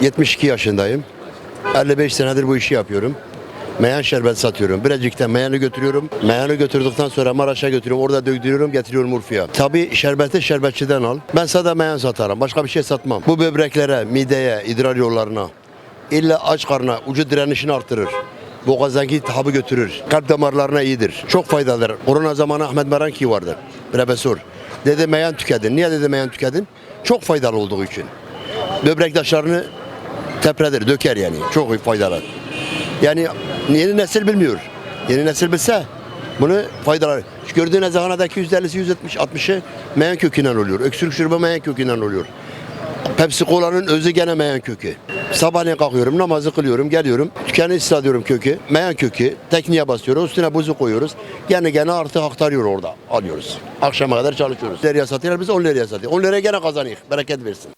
...72 yaşındayım. 55 senedir bu işi yapıyorum. Meyan şerbet satıyorum. Birecik'ten meyanı götürüyorum. Meyanı götürdükten sonra Maraş'a götürüyorum. Orada döktürüyorum, getiriyorum Urfa'ya. Tabii şerbeti şerbetçiden al. Ben sadece meyan satarım. Başka bir şey satmam. Bu böbreklere, mideye, idrar yollarına, illa aç karnına, ucu direnişini artırır. Boğazdaki iltihabı götürür. Kalp damarlarına iyidir. Çok faydalıdır. Korona zamanı Ahmet Meranki vardı. Profesör. Dedi meyan tükedin. Niye dedi meyan tükedin? Çok faydalı olduğu için. Böbrek taşlarını tepredir, döker yani. Çok faydalı. Yani yeni nesil bilmiyor. Yeni nesil bilse bunu faydalar. Şu gördüğünüz zahanadaki %50'si, %70, 60'ı meyan kökünden oluyor. Öksürük şurubu meyan kökünden oluyor. Pepsi Cola'nın özü gene meyan kökü. Sabahleyin kalkıyorum, namazı kılıyorum, geliyorum. Tükeni ıslatıyorum kökü, meyan kökü. Tekniğe basıyoruz, üstüne buzu koyuyoruz. Gene gene artık aktarıyor orada, alıyoruz. Akşama kadar çalışıyoruz. 10 liraya satıyorlar, biz 10 liraya satıyoruz. 10 liraya gene kazanıyoruz, bereket versin.